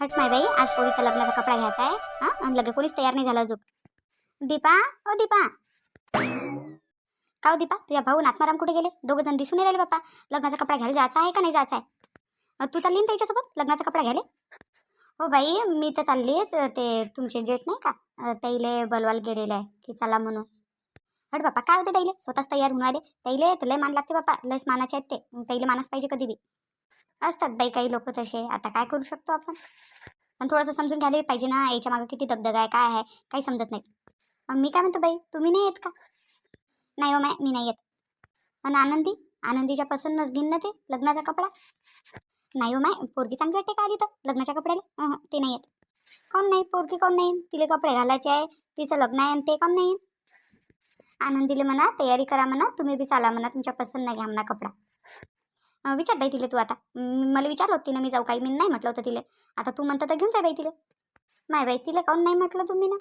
हट माय बाई आज पोरीचा लग्नाचा कपडा घ्यायचा आहे हा? आणि लगे कोणीच तयार नाही झालं अजून. दीपा ओ दीपा. का हो दीपा? तुझ्या भाऊ नाथमाराम कुठे गेले? दोघं जण दिसून राहिले बाप्पा लग्नाचा कपडा घ्यायला जायचा आहे का नाही जायचा आहे? तू चालली ना त्याच्यासोबत? लग्नाचा कपडा घ्यायला? हो बाई मी तर चाललीच. ते तुमचे जेठ नाही का? तैले बलवाल गेलेले आहे की चला म्हणून. हट बापा काय होते तैले? स्वतःच तयार होऊन आले तैले तर लय मान लागते बापा. लयच मानाचे आहेत ते. तैले मानाच पाहिजे कधी बी. असतात बाई काही लोक तसे. आता काय करू शकतो आपण? पण थोडंसं समजून घ्यायला पाहिजे ना याच्या मागं किती दगदग आहे काय आहे काही समजत नाही. मग मी काय म्हणतो बाई तुम्ही नाही येत का? नाही हो माय मी नाही येत. आणि आनंदी आनंदीच्या पसंतच घेईन ना ते लग्नाचा कपडा. नाही हो माय पोरगी चांगली वाटते का आली तर लग्नाच्या कपड्याला? ते नाही येत. कोण नाही पोरगी कोण नाही? तिला कपडे घालायचे आहे तिचं लग्न आहे आणि ते कोण नाही? आनंदीले म्हणा तयारी करा म्हणा तुम्ही बी चाला म्हणा तुमच्या पसंत नाही घ्या म्हणा कपडा. विचार बाई तिले तू आता. मला विचारलं होतं तिनं मी जाऊ काही मी नाही म्हटलं होतं तिले. आता तू म्हणता तर घेऊन जाय बाई तिले. माय बाई तिला काऊन नाही म्हटलं तुम्ही ना?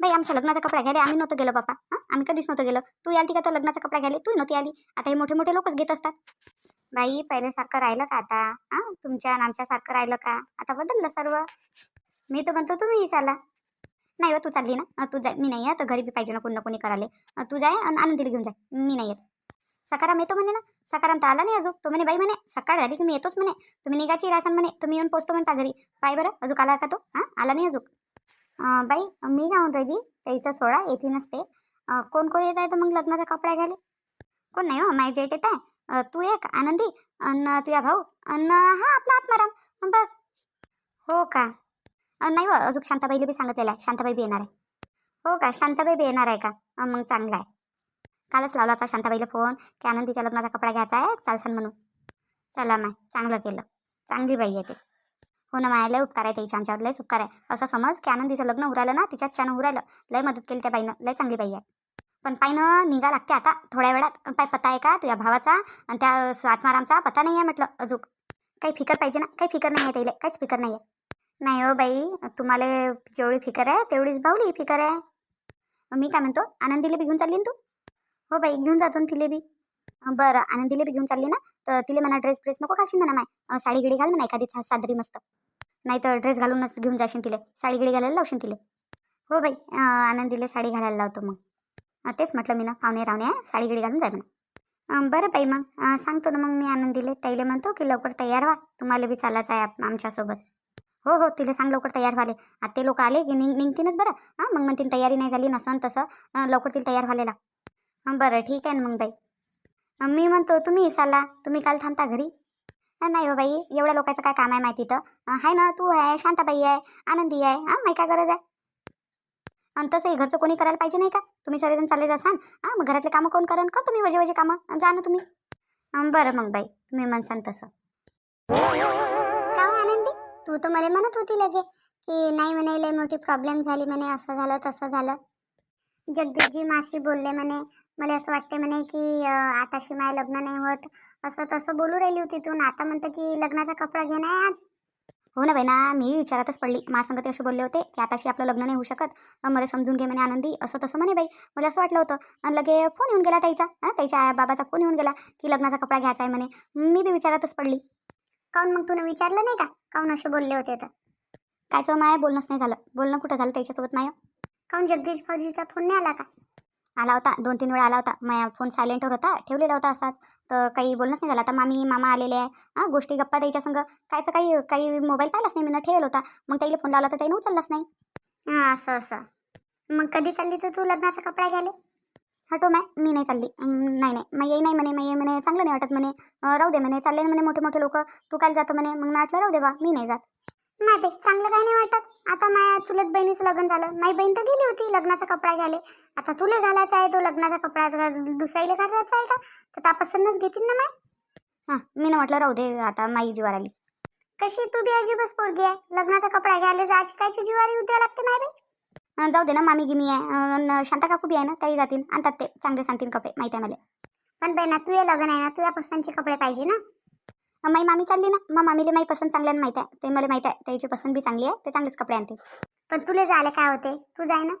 बाई आमच्या लग्नाचा कपडा घ्यायला आम्ही नव्हतं गेलो बापा. हां? आम्ही कधीच नव्हतं गेलो. तू याल का तर लग्नाचा कपडा घ्यायला? तू नव्हती आली. आता हे मोठे मोठे लोकच घेत असतात. बाई पहिल्यासारखं राहिलं का आता? हां? तुमच्या आमच्यासारखं राहिलं का? आता बदललं सर्व. मी तर म्हणतो तुम्हीही चाला. नाही हो तू चालली ना? तू जाय. मी नाही आहे तर घरी बी पाहिजे ना कोणी ना कोणी करायला. तू जाय आणि आनंदीला घेऊन जाय. मी नाही येत. सकाराम येतो म्हणे ना? सकाराम तर आला नाही अजून. तो म्हणे बाई म्हणे सकाळ झाली की मी येतोच म्हणे. तुम्ही निघायची राहसान म्हणे. तुम्ही येऊन पोचतो म्हणता घरी. पाय बरं अजून आला का तो? हां आला नाही अजून. बाई मी काय म्हणतो राहिली त्याचा सोळा येथे नसते. कोण कोण येत आहे तर मग लग्नाचा कपडा घ्यायला? कोण नाही हो माझी जेट येत आहे. तू एक आनंदी अन तुझा भाऊ अन हा आपला आत्माराम. बस. हो का? नाही हो अजून शांताबाईला बी सांगितलेलं आहे. शांताबाई बी येणार आहे. हो का? शांताबाई बी येणार आहे का? मग चांगला आहे. कालच लावला होता शांताबाईला फोन की आनंदीच्या लग्नाचा कपडा घ्यायचा आहे चालसान म्हणून. चला माय चांगलं केलं. चांगली बाई आहे ते. हो ना माय लय उपकार आहे त्याच्या आमच्यावर लयच उपकार आहे. असं समज की आनंदीचं लग्न उरालं ना तिच्यात छान उरालं लय मदत केली त्या बाईनं लय चांगली बाई आहे. पण पायनं निघा लागते आता थोड्या वेळात. पाय पत्ता आहे का तुझ्या भावाचा? आणि त्या आत्मारामचा? पत्ता नाही आहे म्हटलं अजून. काही फिकर पाहिजे ना? काही फिकर नाही आहे त्याला काहीच फिकर नाही आहे नाही हो बाई तुम्हाला जेवढी फिकर आहे तेवढीच भाऊली फिकर आहे. मी काय म्हणतो आनंदीला बिघून चालली तू? हो बाई घेऊन जातो ना तिले बी. बरं आनंदीला बी घेऊन चालली ना तर तिला म्हणा ड्रेस ड्रेस नको घालशील म्हणा माय. साडी गिडी घाल म्हणा एखादी सादरी मस्त. नाही तर ड्रेस घालूनच घेऊन जाशील तिले. साडी गिडी घालायला लावशील तिले. हो बाई आनंदीले आनंदीला साडी घालायला लावतो मग. तेच म्हटलं मी ना पाहुणे रावणे आहे साडी गिडी घालून जाय म्हणा. बरं बाई मग. सांगतो ना मग मी आनंदीले. ताईले म्हणतो की लवकर तयार व्हा. तुम्हाला बी चालायचं आहे आमच्यासोबत. हो हो तिला सांग लवकर तयार व्हाले आता ते लोक आले की निघ निघतीनच बरं. हां मग म्हणतील तयारी नाही झाली नसन तसं. लवकर तिला तयार व्हायला लाग. बरं ठीक आहे ना मग बाई. मी म्हणतो तुम्ही चाला तुम्ही काल थांबता घरी. नाही हो बाई एवढ्या लोकांचं काय काम आहे माहिती तर. आहे ना तू आहे शांताबाई आहे आनंदी आहे हां माही काय गरज आहे? आणि तसंही घरचं कोणी करायला पाहिजे नाही का? तुम्ही सगळेजण चालले जासान. हां मग घरातले कामं कोण करण का तुम्ही वजे वजे कामं. जा ना तुम्ही. बरं मग बाई तुम्ही म्हणसान तसं. का आनंदी? तू तर मला म्हणत होती लगे की नाही म्हणे लय मोठी प्रॉब्लेम झाली म्हणे असं झालं तसं झालं. जगदीशजी मासी बोलले म्हणे मला असं वाटते म्हणे की आताशी माय लग्न नाही होत असं तसं बोलू राहिली होती तू. आता म्हणतं की लग्नाचा कपडा घेणं आहे आज. हो ना बहिणा ना मी विचारातच पडली. माझ्या ते असे बोलले होते की आताशी आपलं लग्न नाही होऊ शकत. अं, मला समजून घे म्हणे आनंदी. असं तसं म्हणे बाई. मला असं वाटलं होतं. आणि लगे फोन येऊन गेला त्याचा हां त्याच्या बाबाचा फोन येऊन गेला की लग्नाचा कपडा घ्यायचा आहे म्हणे. मी बी विचारातच पडली. काऊन मग तुला विचारलं नाही का? काऊन असे बोलले होते तर? कायचं माय? बोलणंच नाही झालं. बोलणं कुठं झालं त्याच्यासोबत माय? काऊन जगदीश भाऊजीचा फोन नाही आला का? आला होता दोन तीन वेळा आला होता. माझ्या फोन सायलेंटवर होता ठेवलेला होता असाच. तर काही बोलणंच नाही झालं. आता मामी मामा आलेले आहे. हां गोष्टी गप्पा द्यायच्या संग. कायचं काही काही मोबाईल पाहिलाच नाही मी ठेवला होता. मग त्याला फोन लावला तर त्याने उचललाच नाही. हां असं असं. मग कधी चालली तर तू लग्नाचा कपडा घ्यायला? हटो मॅ मी नाही चालली. नाही नाही. मग येई नाही म्हणे मग ये म्हणे. चांगलं नाही वाटत म्हणे. राहू दे म्हणे. चालले ना म्हणे मोठे मोठे लोक. तू काल जातो म्हणे. मग म्हटलं राहू दे बा मी नाही जात. नाही बाई चांगलं काय नाही वाटत. आता माझ्या चुलत बहिणीचं लग्न झालं. माझी बहीण तर गेली होती लग्नाचा कपडा घ्यायला. आता तुला घालायचा आहे तो लग्नाचा कपडा दुसऱ्याला घालायचा आहे का? तर त्या पसंतच घेतील ना माय. हां मी ना म्हटलं राहू दे आता माई जीवार आली. कशी तू दे अजिबच पोरगी आहे. लग्नाचा कपडा घ्यायला जायची कायची जीवारी उद्या लागते माय बाई. जाऊ दे ना मामी गिमी आहे. न- शांता काकू बी आहे ना त्याही जातील आणतात ते चांगले सांगतील कपडे माहिती आहे मला. पण बाई ना तुझे लग्न आहे ना तुझ्या पसंतचे कपडे पाहिजे ना. माई मामी चालली ना मग मामीला माई पसंत चांगल्यानं माहिती आहे. ते मला माहीत आहे त्याची पसंत बी चांगली आहे ते चांगलेच कपडे आणते पण तुला जायला काय होते? तू जाय ना.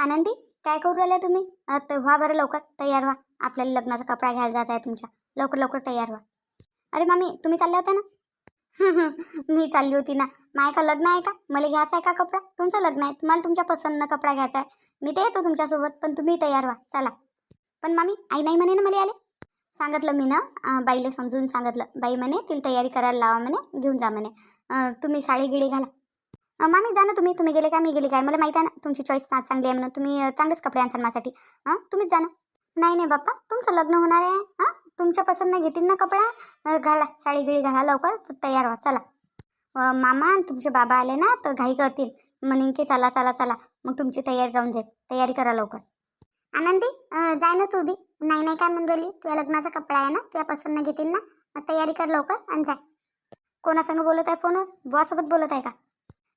आनंदी काय करू राहिल्या तुम्ही? तर व्हा बरं लवकर तयार व्हा. आपल्याला लग्नाचा कपडा घ्यायला जायचा आहे तुमच्या. लवकर लवकर तयार व्हा. अरे मामी तुम्ही चालल्या होत्या ना? मी चालली होती ना. माय का लग्न आहे का? मला घ्यायचा आहे का कपडा? तुमचं लग्न आहे. तुम्हाला तुमच्या पसंतनं कपडा घ्यायचा आहे. मी ते येतो तुमच्यासोबत पण तुम्ही तयार व्हा. चला. पण मामी आई नाही म्हणे ना मला आले सांगितलं मी ना. बाईला समजून सांगितलं. बाई म्हणे तिला तयारी करायला लावा म्हणे घेऊन जा म्हणे. तुम्ही साडी गिडी घाला. मामी जा ना तुम्ही. तुम्ही गेले काय मी गेली काय? मला माहीत आहे ना तुमची चॉईस चांगली आहे म्हणून. तुम्ही चांगलेच कपडे आणसाल माझ्यासाठी. हां तुम्हीच जा ना. नाही नाही बाप्पा. तुमचं लग्न होणार आहे. हां तुमच्या पसंतनं घेतील ना कपडा. घाला. साडी गिळी घाला लवकर. तयार व्हा. चला. मामा आणि तुमचे बाबा आले ना तर घाई करतील. म्हणेन की चला चला चला. मग तुमची तयारी राहून जाईल. तयारी करा लवकर. आनंदी जाय ना तू बी. नाही नाही काय म्हणून राहिली? तुझ्या लग्नाचा कपडा आहे ना? तुझ्या पसंत घेतील ना? तयारी कर लवकर आणि जाय कोणासंग बोलत आहे फोनवर? बुवासोबत बोलत आहे का?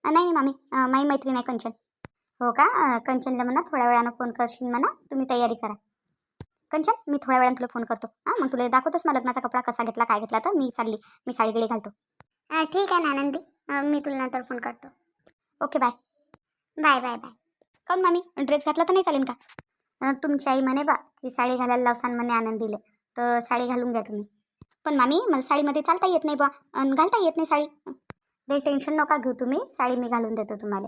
नाही नाही मामी. माझी मैत्रीण आहे कंचन. हो का? कंचनला म्हणा थोड्या वेळानं फोन करशील म्हणा तुम्ही तयारी करा. कंचन मी थोड्या वेळानं तुला फोन करतो. हां मग तुला दाखवतोच मला लग्नाचा कपडा कसा घेतला काय घेतला तर मी चालली. मी साडी गिडी घालतो. ठीक आहे ना आनंदी मी तुला नंतर फोन करतो. Okay bye. Bye bye bye. काऊन मामी? ड्रेस घातला तर नाही चालेल का? तुमची आई म्हणे बा की साडी घालायला लावसान म्हणे आनंदीले. तर साडी घालून घ्या तुम्ही. पण मामी मला साडीमध्ये चालता येत नाही बा. घालता येत नाही साडी. ते टेन्शन नका घेऊ तुम्ही. साडी मी घालून देतो तुम्हाला.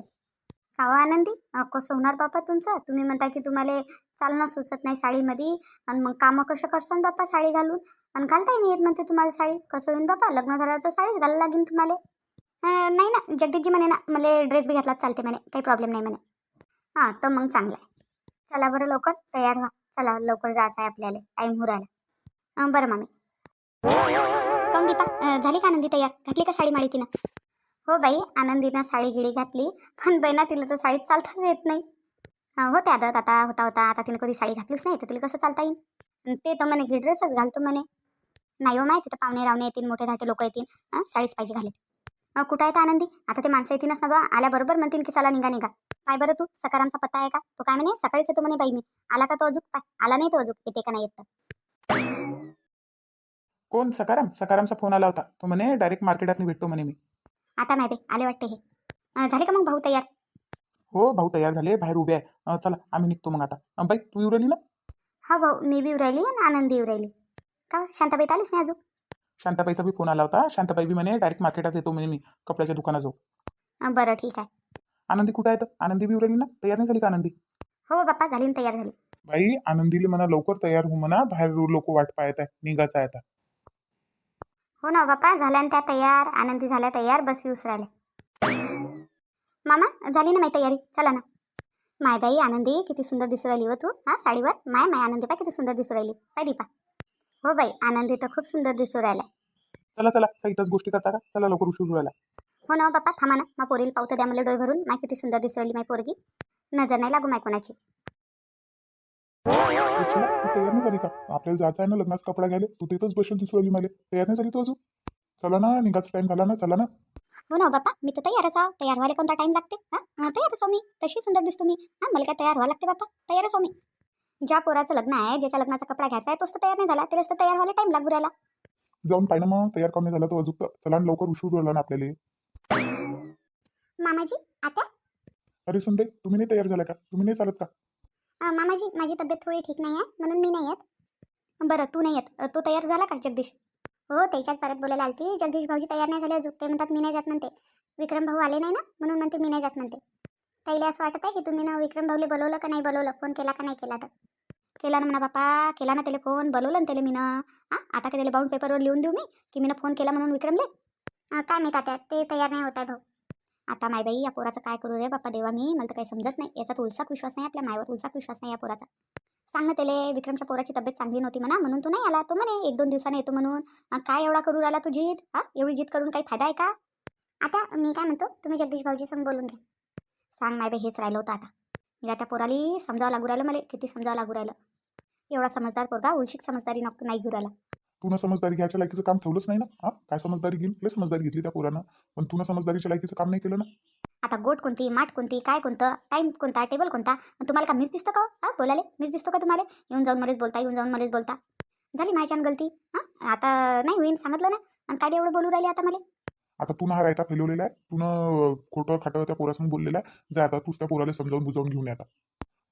कावा आनंदी. कसं होणार बापा तुमचं. तुम्ही म्हणता की तुम्हाला चालणं सुचत नाही साडीमध्ये. आणि मग कामं कसं करसान बापा साडी घालून? आणि घालताही नाही येत म्हणते तुम्हाला साडी? कसं होईन बापा? लग्न झाल्यावर तर साडीच घालायला लागेल तुम्हाला. नाही ना. जगदीशजी म्हणे ना मला ड्रेस बी घातलाच चालते म्हणे. काही प्रॉब्लेम नाही म्हणे. हां तर मग चांगलं आहे. चला बरं लवकर. तयार व्हा. चला लवकर जायचं आहे आपल्याला. टाईम हो राहिला. बरं मामी. काऊन दीपा झाली का आनंदी तयार? घातली का साडी माडी तिनं हो बाई आनंदीनं साडी गिळी घातली पण बहिणा तिला तर साडीत चालताच येत नाही. हो त्या आदत आता होता होता आता तिने कधी साडी घातलीच नाही तर तिला कसं चालता येईल ते तर म्हणे की ड्रेसच घालतो म्हणे. नाही हो माहिती तर पाहुणे रावणे येतील मोठे धाटे लोक येतील साडीच पाहिजे घाले मग कुठं आहे तर आनंदी? आता ते माणसं येतीलच ना बा आल्याबरोबर म्हणतील की चला निघा निघा. काय बरं तू सकारामचा पत्ता आहे का? तो काय म्हणे सकाळीच येतो म्हणे बाई मी. आला का तो अजून? काय आला नाही तो अजून येते का नाही येत कोण? सकाराम? सकारामचा फोन आला होता. तो म्हणे डायरेक्ट मार्केटात भेटतो म्हणे मी. आता माहिती आले वाटते हे. झाले का मग भाऊ तयार? हो भाऊ तयार झाले बाहेर उभे आहे. चला आम्ही निघतो मग आता. बाई तू येऊ राहिली ना? हा भाऊ मी बी येऊ राहिली आणि आनंदी येऊ राहिली. का शांताबाई आलीच नाही अजून. शांताबाईचा बी फोन आला होता. शांताबाई बी म्हणे डायरेक्ट मार्केटात येतो म्हणे मी कपड्याच्या दुकानात जाऊ बरं ठीक आहे. आनंदी कुठं आहे आनंदी बी येऊ राहिली ना? तयार नाही झाली का आनंदी? हो बाप्पा झाली ना तयार झाली. बाई आनंदीला म्हणा लवकर तयार हो म्हणा. बाहेर लोक वाट पाहत आहे निघायचं आहे हो ना बाप्पा झाल्या ना त्या तयार आनंदी झाल्या तयार बस राहिल्या. मामा झाली ना माही तयारी? चला ना. माय बाई आनंदी किती सुंदर दिसू राहिली हो तू. हा साडीवर? माय माय आनंदी पा किती सुंदर दिसू राहिली. पाय दीपा. हो बाई आनंदी तर खूप सुंदर दिसू राहिला. चला चला काही इथंच गोष्टी करता का? चला लवकर उशीर राहिला. हो ना बाप्पा थांबा ना. मा पोरीला पावतं द्या मला डोळे भरून माय किती सुंदर दिसू राहिली माय पोरगी. नजर नाही लागू माय कोणाची. चला तू तयार नाही झाली का? आपल्याला जायचं आहे ना लग्नाचा कपडा घ्यायला? तू तिथंच बसेल दिसू राहिली मला तयार नाही झाली तू अजून? चला ना निघायचा टाइम झाला ना चला ना. हो ना बाप्पा मी तर तयारच आहो. तयार व्हायला कोणता टाइम लागते? हा? हा, तयारच आहो मी. तशी सुंदर दिसतो मी. हा मला काय तयार व्हावं लागते बाप्पा? तयारच आहो मी. ज्या पोराचं लग्न आहे ज्याच्या लग्नाचा कपडा घ्यायचा आहे तोच तर तयार नाही झाला. त्यालाच तर तयार व्हायला टाइम लागू राहिला. जाऊन पाहिजे मग तयार करून झाला तो अजून. तर. चला ना लवकर उशीर राहिला ना आपल्याला. मामाजी आता अरे सुनबाई तुम्ही नाही तयार झाला का? तुम्ही नाही चालत का? मामाजी माझी तब्येत थोडी ठीक नाही आहे म्हणून मी नाही येत. बरं तू नाही येत. तो तू तयार झाला का जगदीश? हो त्याच्यात परत बोलायला आलती. जगदीश भाऊजी तयार नाही झाले अजून. ते म्हणतात मी नाही जात म्हणते. विक्रम भाऊ आले नाही ना? म्हणून म्हणते मी नाही जात म्हणते. ताईला असं वाटत आहे की तुम्ही ना विक्रम भाऊले बोलवलं का नाही बोलवलं? फोन केला का नाही केला तर? केला ना म्हणा बापा केला ना त्याला फोन. बोलवलं ना त्याला मी ना हां आता का त्याला बाउंड पेपरवर लिहून देऊ मी की मी फोन केला म्हणून विक्रमले? काय नाही तात्या? ते तयार नाही होत आहे भाऊ. आता माय बाई या पोराचं काय करू रे बापा देवा मी? मला तर काही समजत नाही. याचा तर विश्वास नाही आपल्या मायवर तुलसाक विश्वास नाही या पोराचा. सांग ना त्याला विक्रमच्या पोराची तब्येत चांगली नव्हती म्हणा म्हणून तू नाही आला. तो म्हणे एक दोन दिवसाने येतो म्हणून. काय एवढा करू राहिला तू जीत हा? एवढी जीत करून काही फायदा आहे का? आता मी काय म्हणतो तुम्ही जगदीश भाऊजी संग बोलून घ्या. सांग माय बाई हेच राहिलं होतं आता. मी त्या पोराली समजावं लागू राहिलं मला किती समजावं लागू राहिलं. एवढा समजदार पोरगा उलशिक समजदारी नको नाही घेऊ राहिला. तू समजदारी घ्यायच्या लायकीचं काम ठेवलंच नाही ना? हा? काय समजदारी घेईल लय समजदारी घेतली त्या पोरानं. पण तू समजदारीच्या लायकीचं काम नाही केलं ना? आता गोट कोणती माठ कोणती काय कोणतं टाईम कोणता टेबल कोणता? तुम्हाला का मिस दिसतं का हो? हा? बोलाले मिस दिसतो का तुम्हाला? येऊन जाऊन मलाच बोलता येऊन जाऊन मलाच बोलता. झाली माझ्यान गलती. हां? आता नाही होईन सांगितलं ना? आणि काय एवढं बोलू राहिले आता मला. आता तू ना हा रायता फैलवलेला आहे. तू ना खोटं खाटं त्या पोरासमोर बोललेला आहे. जा आता तूच त्या पोराला समजावून बुजावून घेऊन आता.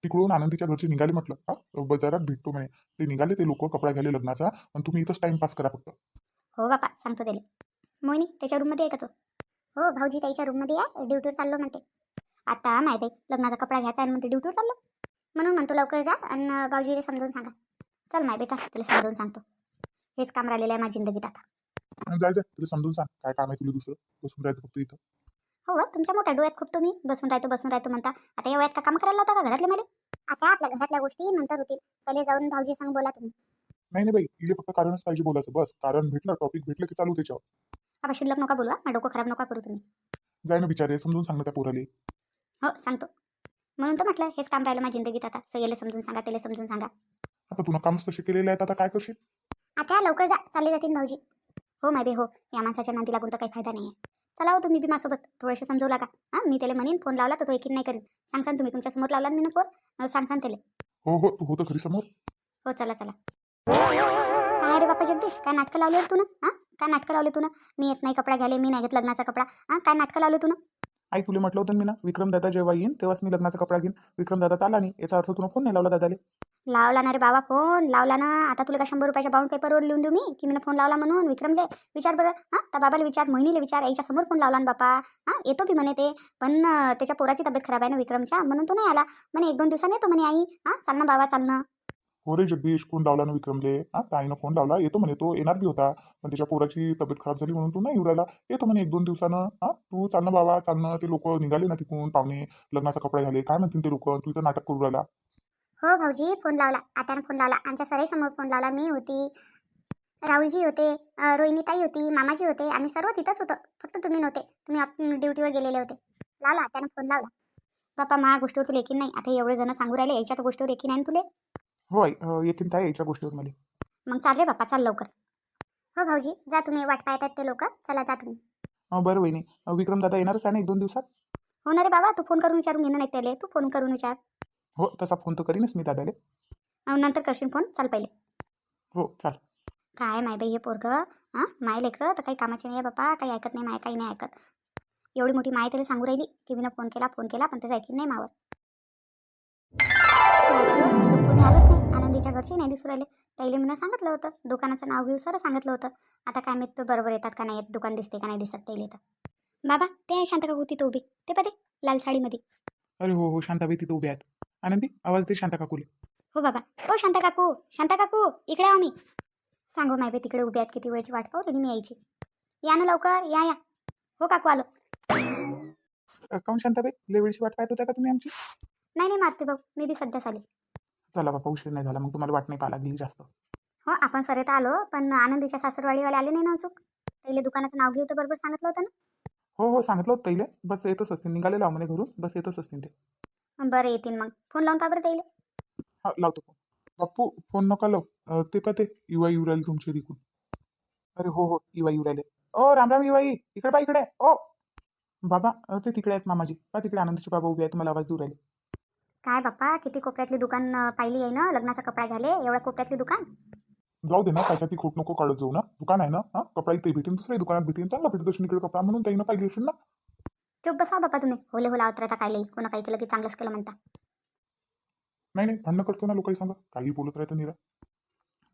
तिकडून आनंदीच्या घरचे निघाले म्हटलं हा बाजारात भेटतो म्हणे. ते निघाले ते लोक कपडा घ्यायला लग्नाचा आणि तुम्ही इथंच टाइमपास करा फक्त. हो बापा सांगतो त्याला. मोहिनी त्याच्या रूममध्ये आहे का तो? हो भाऊजी त्याच्या रूममध्ये आहे ड्युटीवर चाललो म्हणते. आता माहिती आहे लग्नाचा कपडा घ्यायचा आणि म्हणते ड्युटीवर चाललो. म्हणून म्हणतो लवकर जा आणि भाऊजीला समजून सांगा. चल माय बेचा तुला समजावून सांगतो. हेच काम राहिलेलं आहे माझ्या जिंदगीत आता. जाय जाय तुला समजून सांग. काय काम आहे तुला दुसरं? बसून राहायचं फक्त इथं. हो तुमच्या मोठ्या डोळ्यात खूप तुम्ही बसून राहतो बसून राहतो म्हणता. आता या वयात का काम करायला होता का घरातले मला? आता आपल्या घरातल्या गोष्टी नंतर होतील. पहिले जाऊन भाऊजी सांग बोला तुम्ही. नाही नाही बाई इले फक्त कारणच पाहिजे बोलायचं बस. कारण भेटलं टॉपिक भेटलं की चालू त्याच्यावर. आता शिल्लक नका बोलवा माझं डोकं खराब नका करू तुम्ही. जाय ना बिचारे समजून सांग ना त्या पोराले. हो सांगतो. म्हणून तर म्हटलं हेच काम राहिलं माझ्या जिंदगीत आता. सगळ्याला समजून सांगा त्याला समजून सांगा. आता तुला कामच तसे केलेले आहेत आता काय करशील? आता लवकर जा चालले जातील भाऊजी. हो माय बे हो. या माणसाच्या नांदी लागून तर काही फायदा नाही आहे चला हो तुम्ही बी माझ्यासोबत. थोडेसे समजू लागा. हां मी त्याला म्हणेन फोन लावला तर तो एकीन नाही करेन. सांगसान तुम्ही तुमच्यासमोर लावला ना मी फोन सांगसान त्याला. हो हो तू होतं घरी समोर. हो चला चला. काय रे बापा जगदीश? काय नाटकं लावले तू ना? हां? काय नाटकं लावले तू ना? मी येत नाही कपडा घ्यायला मी नाही घेत लग्नाचा कपडा. हां काय नाटकं लावले तू ना? आई तुला म्हटलं होतं मी ना विक्रम दादा जेव्हा येईन तेव्हाच मी लग्नाचा कपडा घेईन. विक्रम दादा आला नाही. याचा अर्थ तुला फोन नाही लावला दादाले. लावला ना रे बाबा फोन लावला ना. आता तुला का शंभर रुपयाच्या बाउंड पेपरवर लिहून देऊ मी? की मी फोन लावला म्हणून? विक्रमले विचार बरं. हां तर बाबाला विचार. मोहिनीला विचार. याच्या समोर फोन लावला ना बापा. हां येतो की म्हणे ते. पण त्याच्या पोराची तब्येत खराब आहे ना विक्रमच्या. म्हणून तो नाही आला. म्हणे एक दोन दिवसाने येतो म्हणे आई. हां चाल ना बाबा चाल ना. हो रे जगदीश फोन लावला ना विक्रमले. हां ताईनं फोन लावला. येतो म्हणे तो. येणार बी होता. पण त्याच्या पोराची तब्येत खराब झाली म्हणून तू नाही येऊ राहिला. येतो म्हणे एक दोन दिवसानं. हां तू चाल ना बाबा चाल ना. ते लोक निघाले ना तिकून पाहुणे. लग्नाचा कपडा झाले काय म्हणतील ते लोक? तू इथं नाटक करू राहिला. हो भाऊजी फोन लावला. आत्यानं फोन लावला. आमच्या सराई समोर फोन लावला. मी होती राहुलजी होते रोहिणीताई होती मामाजी होते. आम्ही सर्व तिथंच होतो. फक्त तुम्ही नव्हते. तुम्ही ड्युटीवर गेलेले होते. लावला आत्यानं फोन लावला. बापा माझ्या गोष्टीवर तुला एकीन नाही. आता एवढे जण सांगू राहिले याच्या तर गोष्टीवर एकीन आहे तुले? हो येतील ताई याच्या गोष्टीवर मला मग चाल रे बापा चाल लवकर. हो भाऊजी जा तुम्ही. वाट पाहतात ते लोक. चला जा तुम्ही. बरं वहिनी. विक्रम दादा येणारच आहे ना एक दोन दिवसात? हो ना रे बाबा तू फोन करून विचारून घेणं नाही त्याला तू फोन करून विचार. हो तसा फोन तर करीनच मी दादाले. नंतर करशील फोन? चाल पहिले. हो चाल. काय माय बाई हे पोरगं? हां माय लेकरं? तर काही कामाचे नाही आहे बापा काही ऐकत नाही माय काही नाही ऐकत. एवढी मोठी माय तरी सांगू राहिली की मी फोन केला फोन केला पण त्याचं ऐकून नाही मावर. अजून कोणी आलंच नाही आनंदीच्या घरचे नाही दिसू राहिले त्याला मी सांगितलं होतं दुकानाचं नाव घेऊ सर सांगितलं होतं. आता काय मी बरोबर येतात का नाही येत दुकान दिसते का नाही दिसत त्याला तर. बाबा ते आहे शांता काकू तिथं उभी. ते पदे लाल साडीमध्ये. अरे हो हो शांताबाई तिथे उभ्या आहेत. आनंदी आवाज दे शांता काकूले. हो बाबा. हो शांता काकू शांता काकू इकडे आहो मी. सांगू माय बाई तिकडे उभी आहेत किती वेळची वाट पाहू मी यायची. या ना लवकर या या. हो काकू आलो. अं, काहून शांताबाई लय वेळची वाट पाहत होत्या का तुम्ही आमची? नाही नाही मारते भाऊ. मी बी सध्याच आले चला बाबा उशीर नाही झाला. मग तुम्हाला वाट नाही पाहा लागली जास्त. हो आपण सर येतं आलो पण आनंदीच्या सासरवाडीवाले आले नाही ना अचूक पहिले दुकानाचं नाव घेऊ तर बरोबर सांगितलं होतं हो हो सांगितलं होतं पहिले बस येतच असतील निघाले लाव म्हणे घरून. बस येतच असतील ते. ना बरं येतील मग. फोन लावून का बरं त्याला हा लावतो फोन. बाप्पू फोन नका लाव. ते पा ते युवा येऊ राहिले तुमचे तिकून अरे हो हो युवा येऊ राहिले ओ राम राम युवाई इकडे पा इकडे. ओ. बाबा ते तिकडे आहेत मामाजी. पा तिकडे आनंदचे बाबा उभे आहेत. तुम्हाला आवाज देऊ राहिले. काय बाप्पा किती कोपऱ्यातली दुकान पाहिली आहे ना? लग्नाचा कपडा घ्याले एवढ्या कोपऱ्यातली दुकान? जाऊ दे ना काय ती खोट नको काढत जाऊ ना. दुकान आहे ना? हा कपडा इथे भेटेन दुसऱ्या दुकानात भेटेन. चांगला भेटतो इकडे कपडा म्हणून. त्याईनं पाहिजे असेल ना? चुप बसा बाप्पा तुम्ही. होले हो लावत राहता काय लई कोणा काही केलं की चांगलंच केलं म्हणता. नाही नाही भांडणं करतो ना लोकांनी सांगा. काही बोलत राहतं निरा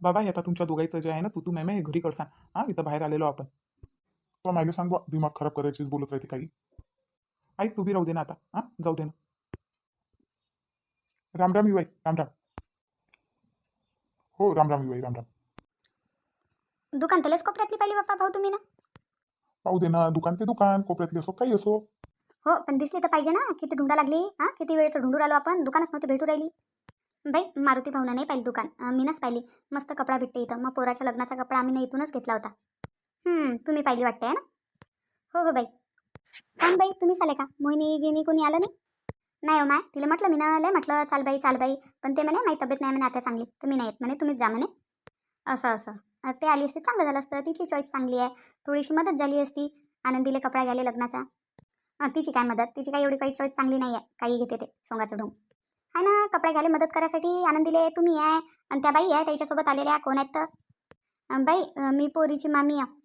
बाबा हे आता तुमच्या दोघांचं जे आहे ना तू तू मॅमे घरी करसान. हा इथं बाहेर आलेलो आपण. तो मायले सांग दिमाग खराब करायचीच बोलत राहते काही. आई तू बी राहू दे ना आता. हा जाऊ दे ना. राम राम युवाई राम राम. हो राम राम युवाई राम राम. दुकान त्यालाच कोपऱ्यातली पाहिली बाप्पा भाऊ तुम्ही ना. पाहू दे ना दुकान ते दुकान कोपऱ्यातली असो काही असो. हो पण दिसली तर पाहिजे ना किती ढुंडा लागली हा किती वेळचं ढुंडू राहिलो आपण दुकानच नव्हती भेटू राहिली. बाई मारुती भावना नाही पाहिली दुकान अं, मीनच पाहिली. मस्त कपडा भेटते इथं मग पोराच्या लग्नाचा कपडा आम्ही ना इथूनच घेतला होता. हम्म, तुम्ही पाहिली वाटते ना? हो हो बाई. पण बाई तुम्हीच आले का? मोहिनी गिनी कोणी आलं नाही? नाही हो माय तिला म्हटलं मी ना लय म्हटलं चाल बाई चाल बाई पण ते म्हणे माझी तब्येत नाही म्हणे आता चांगली तर मी नाही येत म्हणे तुम्हीच जा म्हणे. असं असं. ते आली असते चांगलं झालं असतं. तिची चॉईस चांगली आहे. थोडीशी मदत झाली असती आनंदीले कपडा घ्यायला लग्नाचा. तिची काय मदत? तिची काय एवढी काही चॉईस चांगली नाही आहे. काही घेते ते सोंगाचं ढोंग. आहे ना कपडे घ्यायला मदत करायसाठी आनंदीले तुम्ही आहे आणि त्या बाई आहे त्याच्यासोबत आलेल्या कोण आहेत तर? बाई मी पोरीची मामी आहे.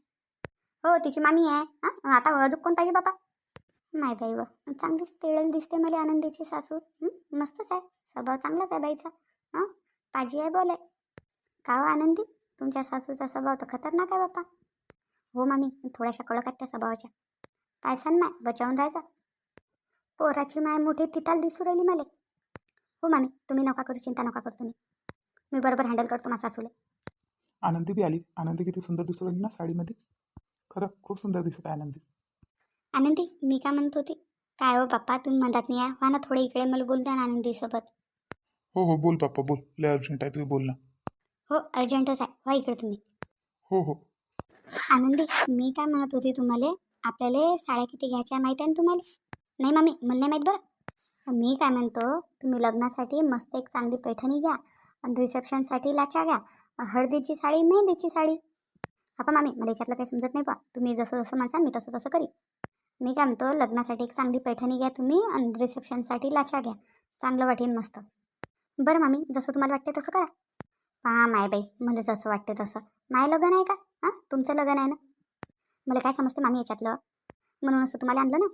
हो तिची मामी आहे. हां आता अजून कोण पाहिजे बाबा? नाही बाई व चांगलीच तेळल दिसते मला आनंदीची सासू. मस्तच आहे. स्वभाव चांगलाच आहे बाईचा. हां पाजी आहे बोले का हो आनंदी? तुमच्या सासूचा स्वभाव तर खतरनाक आहे बापा हो मामी थोड्याशा कडक आहेत त्या स्वभावाच्या. काय सांग बचावून राहायचा? पोराची माय मोठी तिताल दिसू राहिली मला. हो मामी तुम्ही नका करू चिंता नका करू तुम्ही. मी बरोबर हँडल करतो माझ्या सासूला. आनंदी बी आली. आनंदी किती सुंदर दिसू राहिली ना साडीमध्ये. खरं खूप सुंदर दिसत आहे आनंदी. आनंदी मी काय म्हणत होती? काय हो पप्पा तुम्ही म्हणतात नाही व्हा ना थोडे इकडे मला बोल द्या ना आनंदीसोबत हो हो बोल पप्पा बोल. लय अर्जंट आहे तुम्ही बोल ना. हो अर्जंटच आहे. व्हा इकडे तुम्ही. हो हो. आनंदी मी काय म्हणत होती तुम्हाला? आपल्याला साड्या किती घ्यायच्या माहीत आहे ना तुम्हाला? नाही मामी मला नाही माहीत बरं. मी काय म्हणतो तुम्ही लग्नासाठी मस्त एक चांगली पैठणी घ्या आणि रिसेप्शनसाठी लाचा घ्या. हळदीची साडी मेहंदीची साडी. हा मामी मला याच्यातलं काही समजत नाही बा तुम्ही जसं जसं म्हणसाल मी तसं तसं करी मी काय म्हणतो लग्नासाठी एक चांगली पैठणी घ्या तुम्ही आणि रिसेप्शनसाठी लाचा घ्या. चांगलं वाटेल मस्त. बरं मामी जसं तुम्हाला वाटते तसं करा. पहा माय बाई मला जसं वाटते तसं. माय लग्न आहे का? हां तुमचं लग्न आहे ना? मला काय समजते मामी याच्यातलं? म्हणून असं तुम्हाला आणलं ना?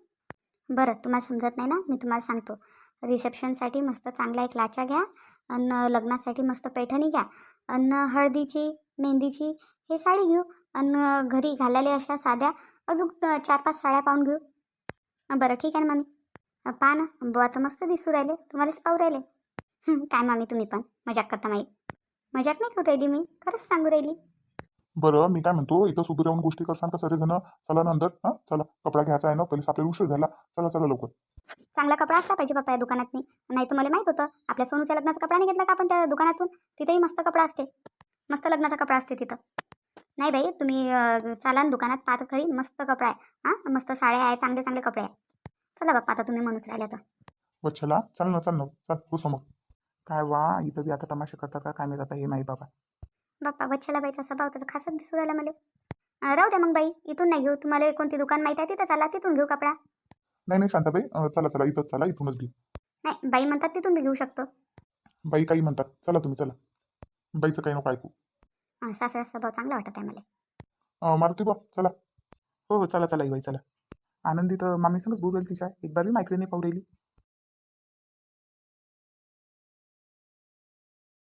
बरं तुम्हाला समजत नाही ना? मी तुम्हाला सांगतो. रिसेप्शनसाठी मस्त चांगला एक लाचा घ्या आणि लग्नासाठी मस्त पैठणी घ्या आणि हळदीची मेहंदीची हे साडी घेऊ आणि घरी घालायला अशा साध्या अजून चार पाच साड्या पाहून घेऊ. बरं ठीक आहे ना मामी? पहा ना बुवा तर मस्त दिसू राहिले. तुम्हालाच पाहू राहिले. काय मामी तुम्ही पण? मजाक करता माई. मजाक नाही करू राहिली मी? खरंच सांगू राहिली. बरं मी काय म्हणतो इथं उभे राहून गोष्टी करसान का सगळेजण? चला ना अंदर हां? चला कपडा घ्यायचा आहे ना पहिलेच आपल्याला उशीर झाला. चला चला लवकर. चांगला कपडा असला पाहिजे पप्पा या दुकानात नाही तर मला माहीत होतं आपल्या सोनूच्या लग्नाचा कपडा नाही घेतला का आपण त्या दुकानातून? तिथेही मस्त कपडा असते. मस्त लग्नाचा कपडा असते तिथं. नाही बाई तुम्ही अं, चाला ना दुकानात पाहता खरी मस्त कपडा आहे. हां? मस्त साड्या आहे चांगले चांगले कपडे आहे. चला बाप्पा आता तुम्ही म्हणूच राहिले तर. वच्छला चल. ना चल ना. चल हो समोर काय वा इथं बी आता तमाशा करतात का? काय माहीत आता हे माई बाबा. बाप्पा बच्छाला बाईचा स्वभाव तर खासच दिसू राहिला मला. राहू द्या मग बाई इथून नाही घेऊ. तुम्हाला कोणती दुकान माहीत आहे तिथं चाला तिथून घेऊ कपडा. नाही नाही शांताबाई चला चला इथंच चला इथूनच घेऊ. नाही बाई म्हणतात तिथून घेऊ शकतो. बाई काही म्हणतात. चला तुम्ही चला. बाईचं काही नको ऐकू. सासरा स्वभाव चांगला वाटत आहे मला. मारुती बा चला. हो हो चला चला बाई चला. आनंदी तर मामी संगच बोलू राहिली तिच्या. एक बार बी मायकडे नाही पाहू राहिली.